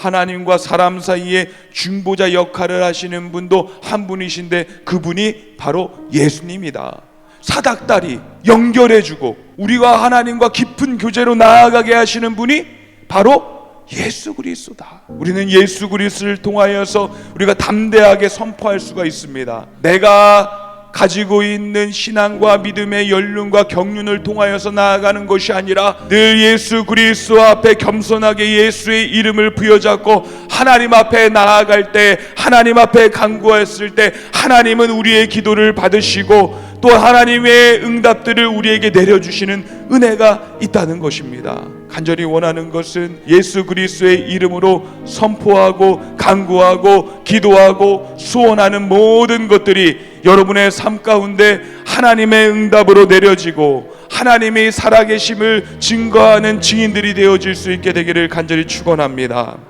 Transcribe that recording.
하나님과 사람 사이에 중보자 역할을 하시는 분도 한 분이신데 그분이 바로 예수님이다. 사닥다리 연결해주고 우리와 하나님과 깊은 교제로 나아가게 하시는 분이 바로 예수 그리스도다. 우리는 예수 그리스도를 통하여서 우리가 담대하게 선포할 수가 있습니다. 내가 가지고 있는 신앙과 믿음의 연륜과 경륜을 통하여서 나아가는 것이 아니라 늘 예수 그리스도 앞에 겸손하게 예수의 이름을 부여잡고 하나님 앞에 나아갈 때 하나님 앞에 간구했을 때 하나님은 우리의 기도를 받으시고 또 하나님의 응답들을 우리에게 내려주시는 은혜가 있다는 것입니다. 간절히 원하는 것은 예수 그리스도의 이름으로 선포하고 간구하고 기도하고 수원하는 모든 것들이 여러분의 삶 가운데 하나님의 응답으로 내려지고 하나님이 살아계심을 증거하는 증인들이 되어질 수 있게 되기를 간절히 축원합니다.